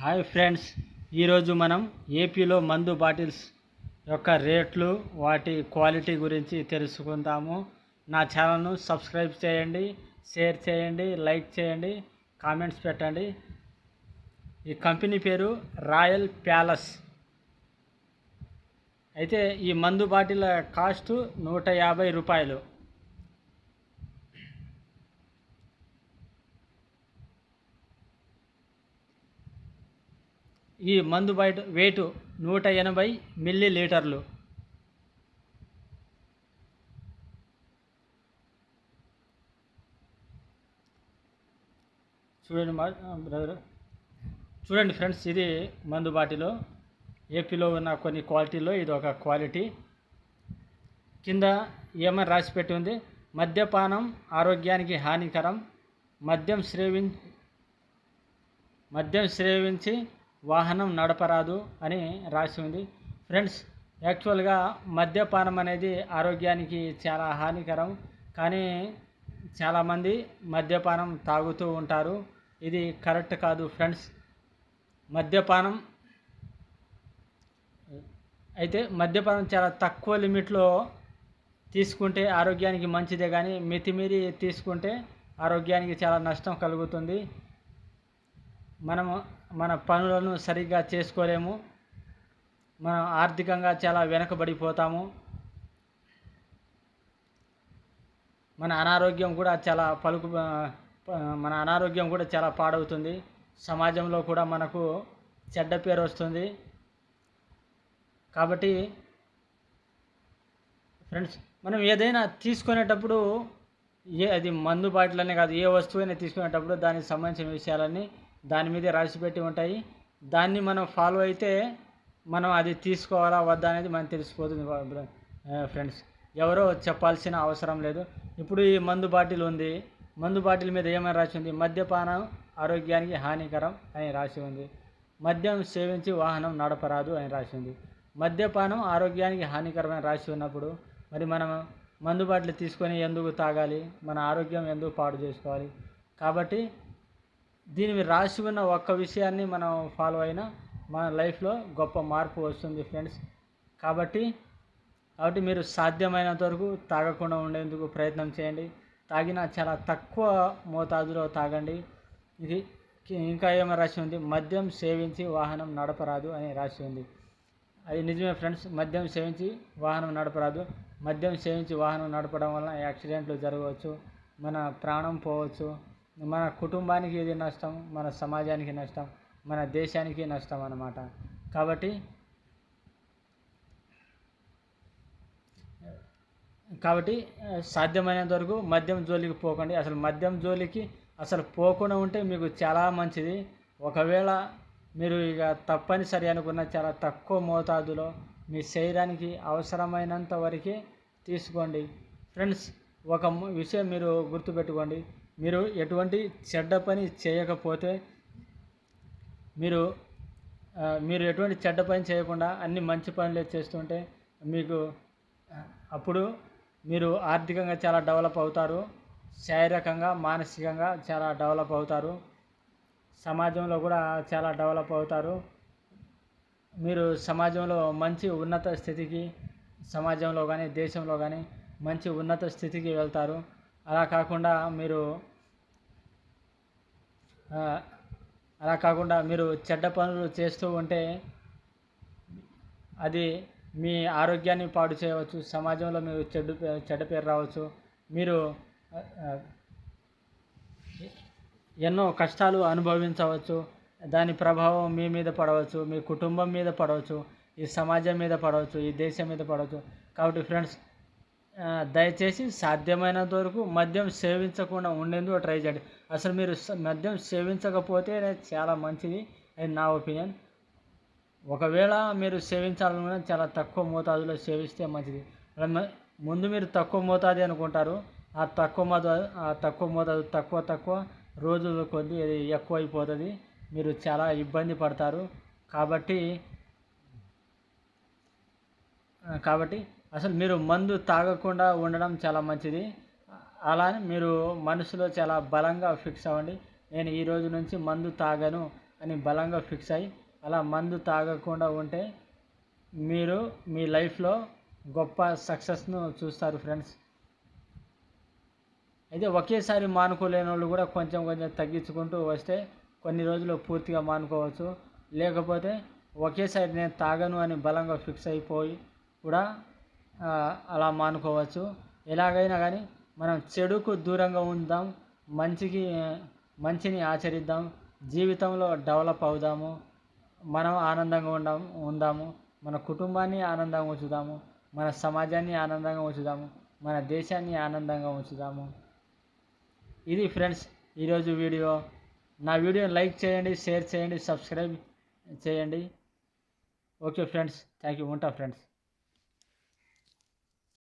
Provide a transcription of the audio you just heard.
Hi friends ఈరోజు మనం ఏపీలో మందు బాటిల్స్ యొక్క రేట్లు వాటి క్వాలిటీ గురించి తెలుసుకుందాము. నా ఛానల్ను సబ్స్క్రైబ్ చేయండి షేర్ చేయండి లైక్ చేయండి కామెంట్స్ పెట్టండి. ఈ కంపెనీ పేరు రాయల్ ప్యాలెస్. అయితే ఈ మందు బాటిల్ కాస్ట్ నూట యాభై రూపాయలు. ఈ మందు బయట వెయిట్ నూట ఎనభై మిల్లీ లీటర్లు చూడండి మా బ్రదర్. చూడండి ఫ్రెండ్స్ ఇది మందు బాటిలో. ఏపీలో ఉన్న కొన్ని క్వాలిటీలో ఇది ఒక క్వాలిటీ. కింద ఏమని రాసి పెట్టి ఉంది. మద్యపానం ఆరోగ్యానికి హానికరం. మద్యం శ్రేవి మద్యం సేవించి వాహనం నడపరాదు అని రాసి ఉంది. ఫ్రెండ్స్ యాక్చువల్గా మద్యపానం అనేది ఆరోగ్యానికి చాలా హానికరం. కానీ చాలామంది మద్యపానం తాగుతూ ఉంటారు. ఇది కరెక్ట్ కాదు ఫ్రెండ్స్. మద్యపానం అయితే మద్యపానం చాలా తక్కువ లిమిట్లో తీసుకుంటే ఆరోగ్యానికి మంచిదే. కానీ మితిమీరి తీసుకుంటే ఆరోగ్యానికి చాలా నష్టం కలుగుతుంది. మనము మన పనులను సరిగ్గా చేసుకోలేము. మనం ఆర్థికంగా చాలా వెనకబడిపోతాము. మన అనారోగ్యం కూడా చాలా పలుకు మన అనారోగ్యం కూడా చాలా పాడవుతుంది. సమాజంలో కూడా మనకు చెడ్డ పేరు వస్తుంది. కాబట్టి ఫ్రెండ్స్ మనం ఏదైనా తీసుకునేటప్పుడు ఏ అది మందు బాటిల్ కాదు ఏ వస్తువైనా తీసుకునేటప్పుడు దానికి సంబంధించిన విషయాలన్నీ దాని మీదే రాసి పెట్టి ఉంటాయి. దాన్ని మనం ఫాలో అయితే మనం అది తీసుకోవాలా వద్దా అనేది మనం తెలిసిపోతుంది ఫ్రెండ్స్ ఎవరో చెప్పాల్సిన అవసరం లేదు. ఇప్పుడు ఈ మందు బాటిల్ ఉంది. మందు బాటిల్ మీద ఏమైనా రాసి ఉంది? మద్యపానం ఆరోగ్యానికి హానికరం అని రాసి ఉంది. మద్యం సేవించి వాహనం నడపరాదు అని రాసి ఉంది. మద్యపానం ఆరోగ్యానికి హానికరమని రాసి ఉన్నప్పుడు మరి మనం మందు బాటిల్ తీసుకొని ఎందుకు తాగాలి? మన ఆరోగ్యం ఎందుకు పాడు చేసుకోవాలి? కాబట్టి దీని రాసి ఉన్న ఒక్క విషయాన్ని మనం ఫాలో అయినా మన లైఫ్లో గొప్ప మార్పు వస్తుంది ఫ్రెండ్స్ కాబట్టి కాబట్టి మీరు సాధ్యమైనంత వరకు తాగకుండా ఉండేందుకు ప్రయత్నం చేయండి. తాగిన చాలా తక్కువ మోతాదులో తాగండి. ఇది ఇంకా ఏమో రాసి ఉంది? మద్యం సేవించి వాహనం నడపరాదు అని రాసి ఉంది. అది నిజమే ఫ్రెండ్స్ మద్యం సేవించి వాహనం నడపరాదు. మద్యం సేవించి వాహనం నడపడం వలన యాక్సిడెంట్లు జరగవచ్చు. మన ప్రాణం పోవచ్చు. మన కుటుంబానికి ఇది నష్టం మన సమాజానికి నష్టం మన దేశానికి నష్టం అన్నమాట. కాబట్టి కాబట్టి సాధ్యమైనంత వరకు మద్యం జోలికి పోకండి. అసలు మద్యం జోలికి అసలు పోకుండా ఉంటే మీకు చాలా మంచిది. ఒకవేళ మీరు ఇక తప్పనిసరి అనుకున్న చాలా తక్కువ మోతాదులో మీ శరీరానికి అవసరమైనంత వరకే తీసుకోండి. ఫ్రెండ్స్ ఒక విషయం మీరు గుర్తుపెట్టుకోండి. మీరు ఎటువంటి చెడ్డ పని చేయకపోతే మీరు మీరు ఎటువంటి చెడ్డ పని చేయకుండా అన్ని మంచి పనులు చేస్తుంటే మీకు అప్పుడు మీరు ఆర్థికంగా చాలా డెవలప్ అవుతారు శారీరకంగా మానసికంగా చాలా డెవలప్ అవుతారు సమాజంలో కూడా చాలా డెవలప్ అవుతారు. మీరు సమాజంలో మంచి ఉన్నత స్థితికి సమాజంలో కానీ దేశంలో కానీ మంచి ఉన్నత స్థితికి వెళ్తారు. అలా కాకుండా మీరు అలా కాకుండా మీరు చెడ్డ పనులు చేస్తూ ఉంటే అది మీ ఆరోగ్యాన్ని పాడు చేయవచ్చు సమాజంలో మీరు చెడ్డు చెడ్డ పేరు రావచ్చు. మీరు ఎన్నో కష్టాలు అనుభవించవచ్చు. దాని ప్రభావం మీ మీద పడవచ్చు మీ కుటుంబం మీద పడవచ్చు ఈ సమాజం మీద పడవచ్చు ఈ దేశం మీద పడవచ్చు. కాబట్టి ఫ్రెండ్స్ దయచేసి సాధ్యమైనంత వరకు మద్యం సేవించకుండా ఉండేందుకు ట్రై చేయండి. అసలు మీరు మద్యం సేవించకపోతే చాలా మంచిది అది నా ఒపీనియన్. ఒకవేళ మీరు సేవించాలనుకున్న చాలా తక్కువ మోతాదులో సేవిస్తే మంచిది. ముందు మీరు తక్కువ మోతాది అనుకుంటారు. ఆ తక్కువ మోతాదు ఆ తక్కువ మోతాదు తక్కువ తక్కువ రోజుల కొద్దీ అది ఎక్కువ అయిపోతుంది మీరు చాలా ఇబ్బంది పడతారు. కాబట్టి కాబట్టి అసలు మీరు మందు తాగకుండా ఉండడం చాలా మంచిది. అలానే మీరు మనసులో చాలా బలంగా ఫిక్స్ అవ్వండి. నేను ఈ రోజు నుంచి మందు తాగను అని బలంగా ఫిక్స్ అయ్యి అలా మందు తాగకుండా ఉంటే మీరు మీ లైఫ్లో గొప్ప సక్సెస్ను చూస్తారు ఫ్రెండ్స్. అయితే ఒకేసారి మానుకోలేని వాళ్ళు కూడా కొంచెం కొంచెం తగ్గించుకుంటూ వస్తే కొన్ని రోజులు పూర్తిగా మానుకోవచ్చు. లేకపోతే ఒకేసారి నేను తాగను అని బలంగా ఫిక్స్ అయిపోయి కూడా అలా మానుకోవచ్చు. ఎలాగైనా కానీ మనం చెడుకు దూరంగా ఉందాం మంచికి మంచిని ఆచరిద్దాం జీవితంలో డెవలప్ అవుదాము మనం ఆనందంగా ఉందాము ఉందాము మన కుటుంబాన్ని ఆనందంగా ఉంచుదాము మన సమాజాన్ని ఆనందంగా ఉంచుదాము మన దేశాన్ని ఆనందంగా ఉంచుదాము. ఇది ఫ్రెండ్స్ ఈరోజు వీడియో. నా వీడియోని లైక్ చేయండి షేర్ చేయండి సబ్స్క్రైబ్ చేయండి. ఓకే ఫ్రెండ్స్ థ్యాంక్ యూ ఉంటా ఫ్రెండ్స్.